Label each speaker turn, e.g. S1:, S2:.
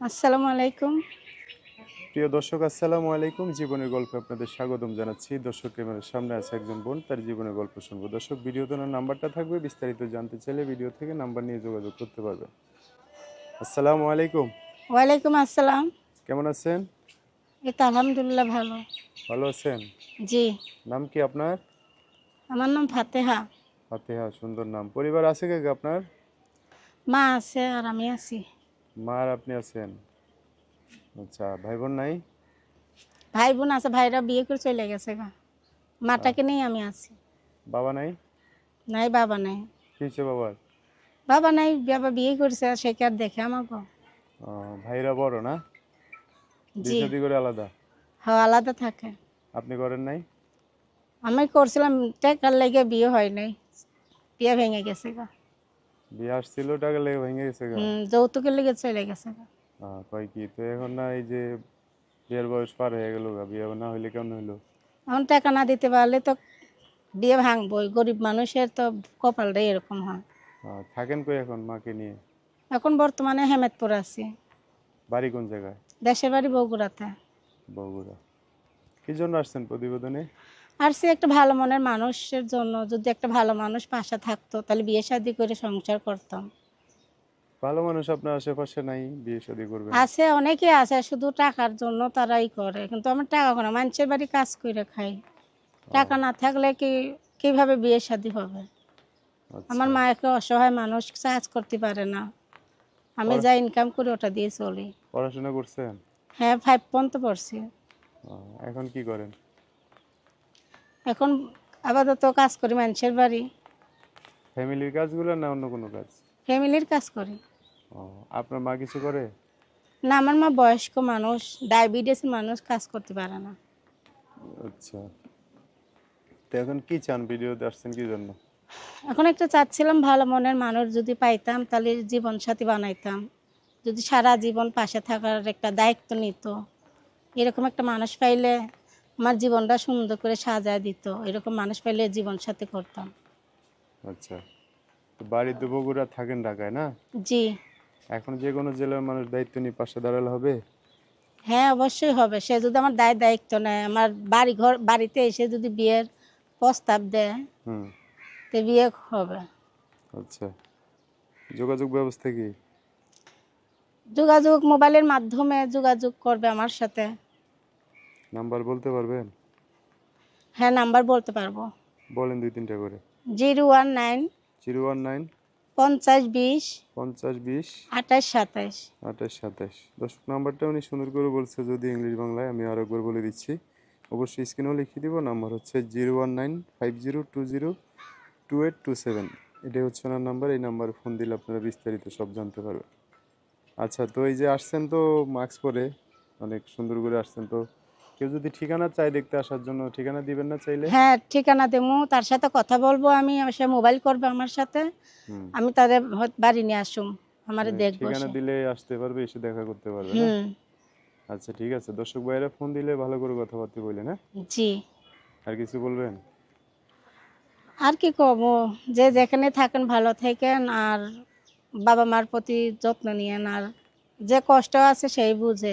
S1: আসসালামু আলাইকুম।
S2: প্রিয় দর্শক আসসালামু আলাইকুম। জীবনের গল্পে আপনাদের স্বাগতম জানাচ্ছি। দর্শক ক্যামেরার সামনে আছে একজন বোন তার জীবনের গল্প শুনব। দর্শক ভিডিওতে ওনার নাম্বারটা থাকবে। বিস্তারিত জানতে চাইলে ভিডিও থেকে নাম্বার নিয়ে যোগাযোগ করতে পারবেন। আসসালামু আলাইকুম।
S1: ওয়ালাইকুম আসসালাম।
S2: কেমন আছেন?
S1: এই তো আলহামদুলিল্লাহ ভালো।
S2: ভালো আছেন?
S1: জি।
S2: নাম কি আপনার?
S1: আমার নাম ফাতেহা।
S2: ফাতেহা সুন্দর নাম। পরিবার আছে কে কে আপনার?
S1: মা আছে আর আমি আছি।
S2: মা আর আপনি আছেন? আচ্ছা ভাই বোন নাই?
S1: ভাই বোন আছে ভাইরা বিয়ে করে চলে গেছে গা। মাটাকে নিয়ে আমি আছি।
S2: বাবা নাই?
S1: নাই বাবা নাই।
S2: কি হয়েছে বাবার?
S1: বাবা নাই বাবা বিয়ে করছে আর সে কি আর দেখে আমাকে?
S2: ও, ভাইরা বড় না?
S1: জি।
S2: বিয়ে করে আলাদা?
S1: হ্যাঁ আলাদা থাকে।
S2: আপনি করেন নাই?
S1: আমি করছিলাম টাকার লেগে বিয়ে হয় নাই। বিয়ে ভেঙে গেছে গা।
S2: বিয়ে আসছিল টাকা লেগে ভেঙে গেছে
S1: হুম, যৌতুকের লেগে চলে গেছে
S2: আহ, কয় কি তো এখন না এই যে বিয়ের বয়স পার হয়ে গেল বিয়ে না হইলে কেমন হইল?
S1: এখন টাকা না দিতে পারলে তো বিয়ে ভাঙবই গরিব মানুষের তো কপালটাই এরকম হয়।
S2: থাকেন কই এখন মাকে নিয়ে?
S1: এখন বর্তমানে হেমেদপুর আছি।
S2: বাড়ি কোন জায়গায়?
S1: দেশের বাড়ি বগুড়াতে।
S2: বগুড়া। কি জন্য আসছেন প্রতিবেদনে?
S1: আর সে একটা ভালো মনের মানুষের জন্য যদি একটা ভালো মানুষ পাশে থাকতো তাহলে বিয়ে শাদি করে সংসার করতাম।
S2: ভালো মানুষ আপনার আশেপাশে নাই বিয়ে শাদী করবেন?
S1: আছে অনেকে আছে শুধু টাকার জন্য তারাই করে। কিন্তু আমার টাকা কোনো মানুষের বাড়ি কাজ করে খাই। টাকা না থাকলে কি কীভাবে বিয়ে শাদি হবে?
S2: আচ্ছা,
S1: আমার মাকে অসহায় মানুষ কাজ করতে পারে না। আমি যা ইনকাম করি ওটা দিয়ে চলি।
S2: পড়াশোনা করছেন?
S1: হ্যাঁ ফাইভ পর্যন্ত পড়ছি।
S2: এখন কি করেন?
S1: এখন আপাতত কাজ করি মানুষের বাড়ি।
S2: ফ্যামিলির কাজগুলো না অন্য কোনো কাজ?
S1: ফ্যামিলির কাজ করি।
S2: ও, আপনার মা কিছু করে?
S1: না আমার মা বয়স্ক মানুষ ডায়াবেটিস মানুষ কাজ করতে পারে না।
S2: আচ্ছা। তো এখন কি চান? ভিডিওতে আসছেন কি জন্য?
S1: এখন একটা চাচ্ছিলাম ভালো মনের মানুষ যদি পাইতাম তাহলে জীবন সাথী বানাইতাম। যদি সারা জীবন পাশে থাকার একটা দায়িত্ব নিত। এরকম একটা মানুষ পাইলে আমার জীবনটা সুন্দর করে সাজায় দিত। এরকম মানুষ পাইলে জীবন সাথে করতাম।
S2: আচ্ছা। তো বাড়ি তো বগুড়া থাকেন ঢাকায় না?
S1: জি।
S2: এখন যে কোনো জেলার মানুষ দায়িত্ব নিয়ে পাশে দাঁড়ালে হবে?
S1: হ্যাঁ অবশ্যই হবে। সে যদি আমার দায় দায়িত্ব নেয় আমার বাড়ি ঘর বাড়িতে এসে যদি বিয়ের প্রস্তাব দেয়
S2: হুম।
S1: তো বিয়ে হবে।
S2: আচ্ছা। যোগাযোগ ব্যবস্থা কি?
S1: যোগাযোগ মোবাইলের মাধ্যমে যোগাযোগ করবে আমার সাথে।
S2: নাম্বার বলতে পারবেন?
S1: হ্যাঁ নাম্বার বলতে পারব।
S2: বলেন দুই তিনটা করে।
S1: Zero one nine
S2: zero one nine
S1: পঞ্চাশ বিশ
S2: পঞ্চাশ বিশ
S1: আঠাশ সাতাশ।
S2: আঠাশ সাতাশ। দর্শক নাম্বারটা উনি সুন্দর করে বলছে যদি ইংলিশ বাংলায় আমি আরও একবার বলে দিচ্ছি। অবশ্যই স্ক্রিনেও লিখিয়ে দিব নাম্বার হচ্ছে zero one nine five zero two zero two eight two seven. এটাই হচ্ছে ওনার নাম্বার এই নাম্বারে ফোন দিলে আপনারা বিস্তারিত সব জানতে পারবেন। আচ্ছা তো এই যে আসছেন তো মাস্ক পরে অনেক সুন্দর করে আসছেন তো কেউ যদি ঠিকানা চাই দেখতে আসার জন্য ঠিকানা দিবেন না চাইলে?
S1: হ্যাঁ ঠিকানা দেবো। তার সাথে কথা বলব আমি সে মোবাইল করবে আমার সাথে। আমি তাদের বাড়ি নিয়ে আসুম আমারে
S2: মানে
S1: দেখব
S2: ঠিকানা দিলে আসতে পারবে এসে দেখা করতে পারবে আচ্ছা ঠিক আছে। দর্শক ভাইরা ফোন দিলে ভালো করে কথাবার্তা বললেন হ্যাঁ?
S1: জি।
S2: আর কিছু বলবেন?
S1: আর কি করব? যে যেখানে থাকেন ভালো থাকেন আর বাবা মার প্রতি যত্ন নিয়েন আর যে কষ্ট আছে সেই বুঝে।